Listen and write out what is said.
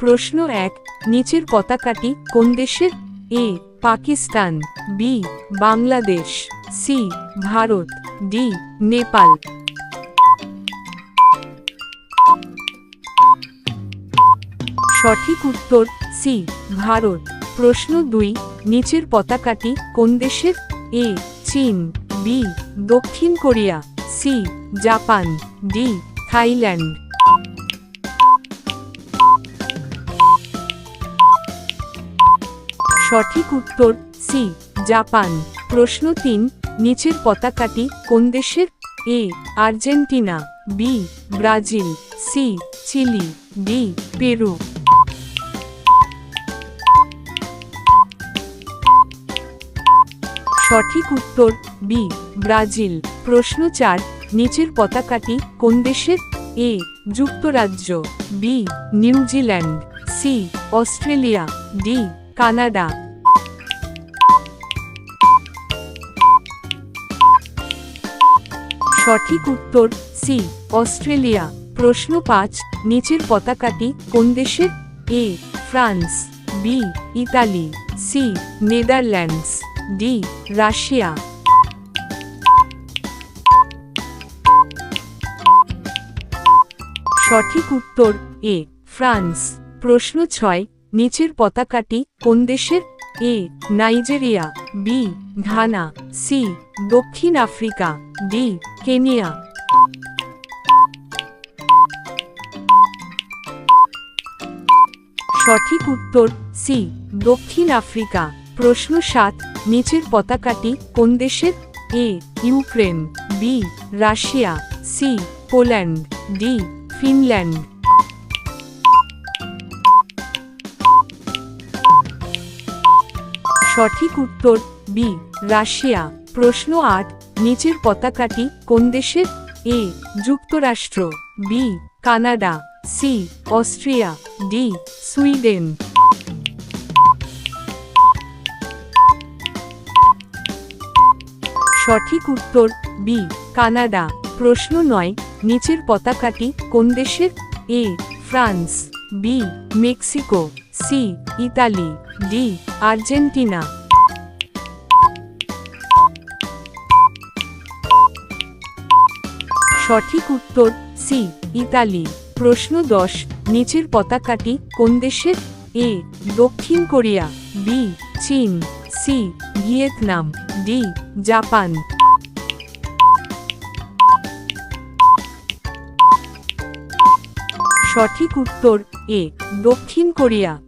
প্রশ্ন এক, নিচের পতাকাটি কোন দেশের? A, Pakistan, B, Bangladesh, C, Bharat, D, Nepal. সঠিক উত্তর, সি, ভারত। প্রশ্ন দুই, নিচের পতাকাটি কোন দেশের? এ, চীন, বি, দক্ষিণ Korea, C, Japan, D, Thailand. সঠিক উত্তর সি জাপান। প্রশ্ন তিন, নিচের পতাকাটি কোন দেশের? A Argentina B Brazil C Chile D Peru. সঠিক উত্তর বি ব্রাজিল। প্রশ্ন চার, নিচের পতাকাটি কোন দেশের? এ যুক্তরাজ্য B New Zealand C Australia D Canada. সঠিক উত্তর, সি, অস্ট্রেলিয়া। প্রশ্ন পাঁচ, নিচের পতাকাটি কোন দেশের? A, France. B, Italy. C, Netherlands. D, Russia. সঠিক উত্তর, এ, ফ্রান্স। প্রশ্ন ছয় নিচের পতাকাটি কোন দেশের? A, Nigeria, B, Ghana, C, দক্ষিণ আফ্রিকা, ডি, কেনিয়া। সঠিক উত্তর, সি, দক্ষিণ আফ্রিকা। প্রশ্ন সাত, নিচের পতাকাটি কোন দেশের? A, Ukraine, B, Russia, C, Poland, D, Finland. সঠিক উত্তর, বি, রাশিয়া। প্রশ্ন আট, নিচের পতাকাটি কোন দেশের? এ, যুক্তরাষ্ট্র। B, Canada. C, Austria. D, Sweden. সঠিক উত্তর, বি, কানাডা। প্রশ্ন নয়, নিচের পতাকাটি কোন দেশের? A, France. B, Mexico. C, Italy, D, Argentina. সঠিক উত্তর, সি, ইতালি। প্রশ্ন দশ, নিচের পতাকাটি কোন দেশের? এ, দক্ষিণ কোরিয়া, বি, চীন, সি, ভিয়েতনাম, ডি, জাপান। সঠিক উত্তর, এ, দক্ষিণ কোরিয়া।